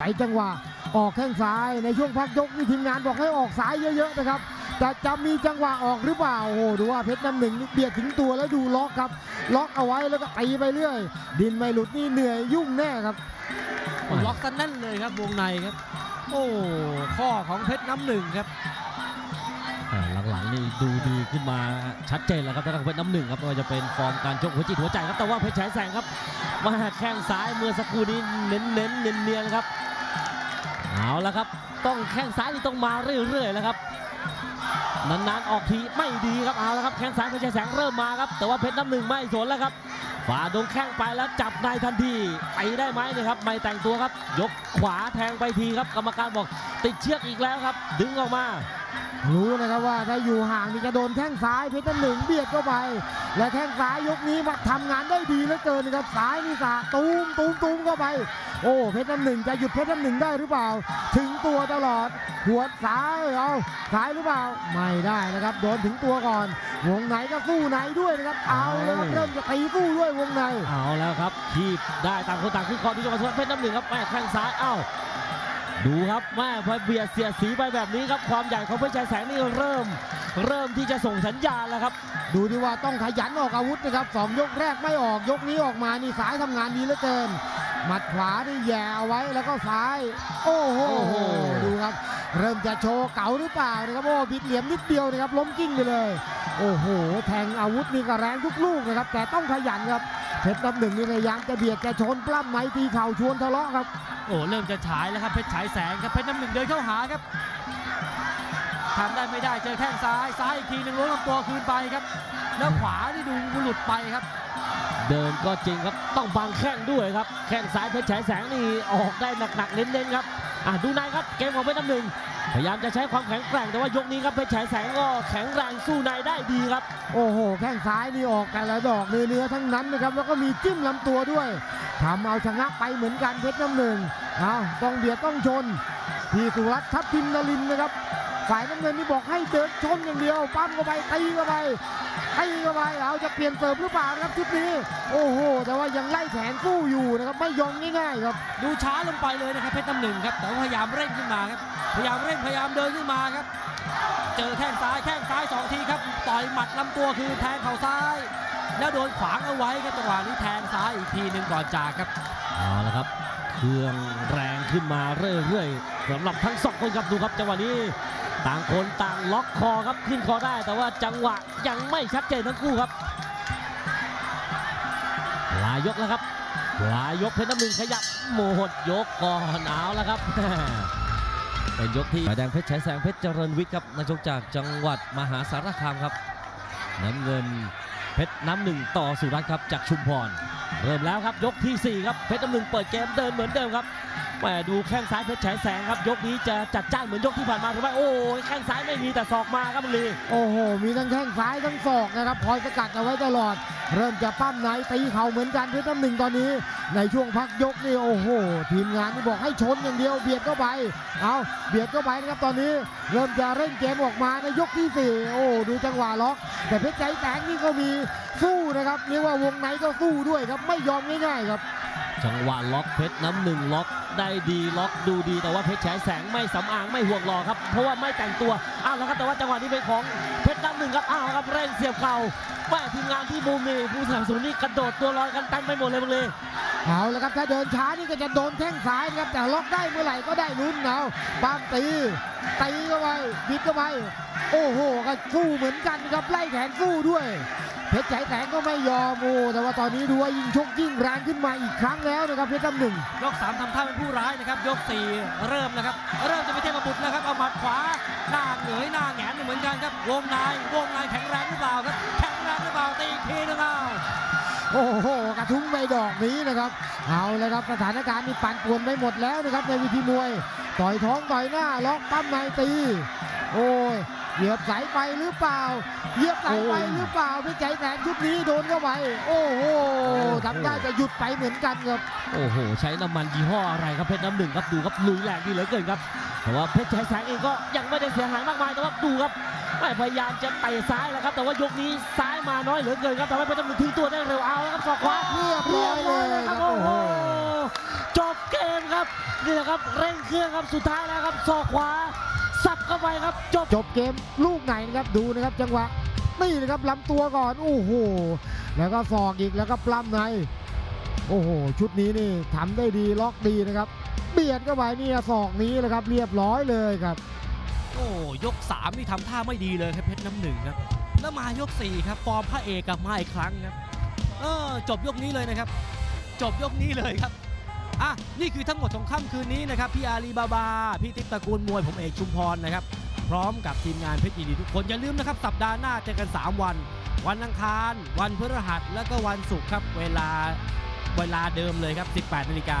ใส่จังหวะออกแข้งซ้ายในช่วงพักยกนี่ทีมงานบอกให้ออกซ้ายเยอะๆนะครับแต่จะมีจังหวะออกหรือเปล่าโอ้โหดูว่าเพชรน้ำหนึ่งนี่เบียดถึงตัวแล้วดูล็อกครับ ล็อกเอาไว้แล้วก็ตีไปเรื่อย ดินไม่หลุดนี่เหนื่อยยุ่งแน่ครับล็อกกันแน่นเลยครับวงในครับ โอ้ข้อของเพชรน้ำหนึ่งครับอ่าหลังๆนี่ดูดีขึ้นมาชัดเจนแล้วครับทางเพชรน้ำหนึ่งครับไม่ว่าจะเป็นฟอร์มการชกหัวจิตหัวใจครับแต่ว่าเพชรฉายแสงครับมาแข้งซ้ายเมื่อสักครู่นี้เน้นเน้นเนียนเนียนๆครับ เอาละครับ ต้องแข้งซ้ายนี่ต้องมาเรื่อยๆแล้วครับ นานๆออกทีไม่ดีครับเอาละครับแข้งซ้ายเพชรฉายแสงเริ่มมาครับ แต่ว่าเพชรน้ำหนึ่งไม่สนแล้วครับฝ่าดงแข้งไปแล้วจับในทันทีไปได้ไหมเนะครับ ไม่แต่งตัวครับ ยกขวาแทงไปทีครับ กรรมการบอกติดเชือกอีกแล้วครับ ดึงออกมา รู้นะครับว่าถ้าอยู่ห่างนี่จะโดนแข้งซ้ายเพชรน้ำหนึ่งเบียดเข้าไป และแข้งซ้ายยกนี้มาทำงานได้ดีเหลือเกินนะครับซ้ายนี่สาตูมตูมตูมเข้าไป โอ้เพชรน้ำหนึ่งจะหยุดเพชรน้ำหนึ่งได้หรือเปล่า ถึงตัวตลอด หัวซ้ายเอาซ้ายหรือเปล่าไม่ได้นะครับโดนถึงตัวก่อน วงไหนก็สู้ไหนด้วยนะครับเอาเลยครับเริ่มจะตีสู้ด้วยวงในเอาแล้วครับคีบได้ต่างคนต่างขึ้นคอดูจังหวะสวนเพชรน้ำหนึ่งครับแม่แข้งซ้ายเอ้า ดูครับแม่พอเบียดเสียดสีไปแบบนี้ครับ ความใหญ่ของเพชรชัยแสงนี่เริ่ม เริ่มที่จะส่งสัญญาณแล้วครับ ดูดีว่าต้องขยันออกอาวุธนะครับสองยกแรกไม่ออกยกนี้ออกมานี่ซ้ายทำงานดีเหลือเกิน หมัดขวานี่แย่เอาไว้แล้วก็ซ้าย โอ้โหโอ้โหดูครับ เริ่มจะโชว์เก๋าหรือเปล่านะครับโอ้บิดเหลี่ยมนิดเดียวนะครับล้มกิ้งไปเลย โอ้โห แทงอาวุธนี่ก็แรงทุกลูกนะครับ แต่ต้องขยันครับเพ ชรน้ำหนึ่งนี่พยายามจะเบียดจะชนปล้ำไหนตีเข่าชวนทะเลาะครับ โอ้เริ่มจะฉายแล้วครับเพชรฉายแสงครับเพชรน้ำหนึ่งเดินเข้าหาครับทำได้ไม่ได้เจอแข้งซ้ายซ้ายอีกทีหนึ่งล้วงลำตัวคืนไปครับ แล้วขวานี่ดูหลุดไปครับ เดินก็จริงครับต้องบังแข้งด้วยครับ แข้งซ้ายเพชรฉายแสงนี่ออกได้หนักๆเน้นๆครับ อะดูในครับเกมของเพชรน้ำหนึ่งพยายามจะใช้ความแข็งแกร่งแต่ว่ายกนี้ครับเพชรฉายแสงก็แข็งแรงสู้ในได้ดีครับ โอ้โห แข้งซ้ายนี่ออกแต่ละดอกเนื้อทั้งนั้นนะครับ แล้วก็มีจิ้มลำตัวด้วยทำเอาชนะไปเหมือนกันเพชรน้ำหนึ่งอ้าวต้องเบียดต้องชนพี่สุรัตน์ทัพทิมนลินนะครับ ฝ่ายน้ำเงินนี่บอกให้เดินชนอย่างเดียวปั้มเข้าไปตีเข้าไปตีเข้าไปเอาจะเปลี่ยนเสิร์ฟหรือเปล่านะครับชุดนี้ โอ้โห แต่ว่ายังไล่แขนสู้อยู่นะครับไม่ยอมง่ายๆครับ ดูช้าลงไปเลยนะครับเพชรน้ำหนึ่งครับแต่ว่าพยายามเร่งขึ้นมาครับพยายามเร่งพยายามเดินขึ้นมาครับ เจอแข้งซ้ายแข้งซ้ายสองทีครับต่อยหมัดลำตัวคือแทงเข่าซ้าย แล้วโดนขวางเอาไว้ครับจังหวะนี้แทงซ้ายอีกทีหนึ่งก่อนจากครับเอาละครับเครื่องแรงขึ้นมาเรื่อยๆสำหรับทั้งสองคนครับดูครับจังหวะนี้ ต่างคนต่างล็อกคอครับขึ้นคอได้ แต่ว่าจังหวะยังไม่ชัดเจนทั้งคู่ครับลายยกแล้วครับลายยกเพชรน้ำหนึ่งขยับโมหดยกก่อนเอาแล้วครับเป็นยกที่แดงเพชรฉายแสงเพชรเจริญวิทย์ครับนักชกจากจังหวัดมหาสารคามครับ น้ำเงินเพชรน้ำหนึ่งต่อสุรัตน์ครับจากชุมพร เริ่มแล้วครับยกทีสี่4 ครับเพชรน้ำหนึ่งเปิดเกมเดินเหมือนเดิมครับ แหมดูแข้งซ้ายเพชรฉายแสงครับยกนี้จะจัดจ้านเหมือนยกที่ผ่านมาหรือไม่โอ้ยแข้งซ้ายไม่มีแต่ศอกมาครับบุรีโอ้โห มีทั้งแข้งซ้ายทั้งศอกนะครับคอยสกัดเอาไว้ตลอด เริ่มจะปั้มไหนตีเข่าเหมือนกันเพชรน้ำหนึ่งตอนนี้ ในช่วงพักยกนี่โอ้โห ทีมงานนี่บอกให้ชนอย่างเดียวเบียดเข้าไปเอาเบียดเข้าไปนะครับตอนนี้ เริ่มจะเร่งเกมออกมาในยกที่สี่โอ้ดูจังหวะล็อก แต่เพชรใจแสงนี่ก็มีสู้นะครับเรียกว่าวงในก็สู้ด้วยครับไม่ยอมง่ายๆครับ จังหวะล็อกเพชรน้ำหนึ่งล็อกได้ดีล็อกดูดีแต่ว่าเพชรฉายแสงไม่สำอางไม่ห่วงหล่อครับเพราะว่าไม่แต่งตัวอ้าวแล้วครับแต่ว่าจังหวะนี้เป็นของเพชรน้ำหนึ่งครับอ้าวครับเร่งเสียบเข่าแม่ทีมงานที่มุมนี่ผู้สนับสนุนนี่กระโดดตัวลอยกันเต็มไปหมดเลยบุรีเอาละครับถ้าเดินช้านี่ก็จะโดนแข้งซ้ายนะครับแต่ล็อกได้เมื่อไหร่ก็ได้ลุ้นเอาบ้ามตีตีเข้าไปบิดเข้าไปโอ้โหก็สู้เหมือนกันครับไล่แขนสู้ด้วย เพชรใจแสงก็ไม่ยอมโอ้แต่ว่าตอนนี้ดูว่ายิงชกยิ่งแรงขึ้นมาอีกครั้งแล้วนะครับเพชรน้ำหนึ่งยกสามทำท่าเป็นผู้ร้ายนะครับ ยกสี่เริ่มนะครับ เริ่มจะไปเทพบุตรแล้วครับเอาหมัดขวาหน้าเหงยหน้าแหงนเหมือนกันครับวงในวงในแข็งแรงหรือเปล่าครับแข็งแรงหรือเปล่าตีอีกทีนึงเอาโอ้โหกระทุ้งไปดอกนี้นะครับ เอาเลยครับสถานการณ์นี่ปั่นป่วนไปหมดแล้วนะครับในวิธีมวย ต่อยท้องต่อยหน้าล็อกปั้มในตี โอ้ย เหยียบสายไฟหรือเปล่า เหยียบสายไฟหรือเปล่าเพชรใจแสงชุดนี้โดนเข้าไป โอ้โหทำได้จะหยุดไปเหมือนกันครับ โอ้โห ใช้น้ำมันยี่ห้ออะไรครับเพชรน้ำหนึ่งครับดูครับลุยแรงดีเหลือเกินครับ แต่ว่าเพชรฉายแสงเองก็ยังไม่ได้เสียหายมากมายแต่ว่าดูครับแม่พยายามจะเตะซ้ายแล้วครับ แต่ว่ายกนี้ซ้ายมาน้อยเหลือเกินครับทำให้เพชรน้ำหนึ่งทิ้งตัวได้เร็วเอาแล้วครับศอกขวาเรียบร้อยเลยครับครับโอ้โหโอ้โหจบเกมครับนี่แหละครับเร่งเครื่องครับสุดท้ายแล้วครับศอกขวา สับเข้าไปครับจบจบเกมลูกไหนนะครับดูนะครับจังหวะนี่นะครับลำตัวก่อนโอ้โหแล้วก็ศอกอีกแล้วก็ปล้ำในโอ้โหชุดนี้นี่ทำได้ดีล็อกดีนะครับเบียดเข้าไปนี่ศอกนี้แหละครับเรียบร้อยเลยครับ โอ้ยก3นี่ทำท่าไม่ดีเลยครับเพชรน้ำหนึ่งครับแล้วมายก4ครับฟอร์มพระเอกกลับมาอีกครั้งครับเออจบยกนี้เลยนะครับ จบยกนี้เลยครับ อะนี่คือทั้งหมดของค่ำคืนนี้นะครับพี่อาลีบาบา พี่ติ๊กตระกูลมวยผมเอกชุมพรนะครับพร้อมกับทีมงานเพชรยินดีทุกคนอย่าลืมนะครับสัปดาห์หน้าเจอกัน 3 วัน วันอังคาร วันพฤหัส แล้วก็วันศุกร์ครับเวลาเวลาเดิมเลยครับ 18นาฬิกา